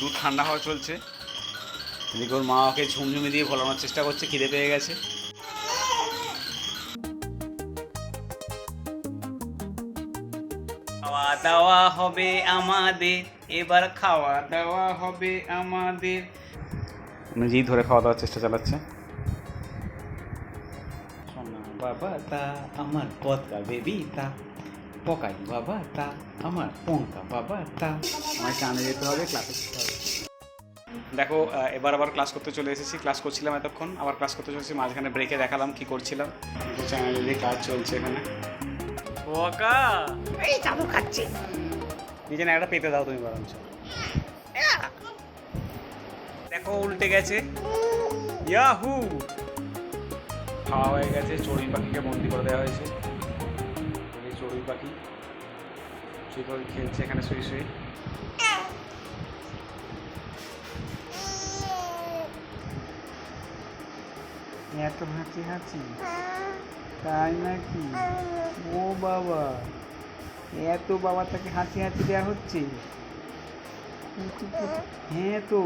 দুধ ঠান্ডা হওয়া চলছে। এদিকে ওর মা ওকে ঝুমঝুমি দিয়ে ভোলানোর চেষ্টা করছে খিদে পেয়ে গেছে। খাওয়া দাওয়া হবে আমাদের এবার খাওয়া দাওয়া হবে আমাদের। নিজেই ধরে খাওয়া দাওয়ার চেষ্টা চালাচ্ছে। বাবা তা আমার পদকা বেবি তা। পকাই বাবা তা আমার পঙ্কা বাবা তা। আমার টানে যেতে হবে ক্লাসে যেতে হবে। দেখো এবার আবার ক্লাস করতে চলে এসেছি ক্লাস করছিলাম এতক্ষণ আবার ক্লাস করতে চলেছি মাঝখানে ব্রেকে দেখালাম কি করছিলাম। চ্যানেলে কাজ চলছে এখানে। পোকা! এই চাবু খাচ্ছে। নিজে না একটা পেতে দাও তুমি বরঞ্চ। দেখো উল্টে গেছে। ইয়াহু! খাওয়া হয়ে গেছে চড়ুই পাখিকে বন্দি করে দেওয়া হয়েছে। খেলছে এখানে শুয়ে শুয়ে। এত হাঁচি হাঁচি? তাই নাকি? ও বাবা। এত বাবা তাকে হাসি হাসি দেওয়া হচ্ছে? হ্যাঁ তো।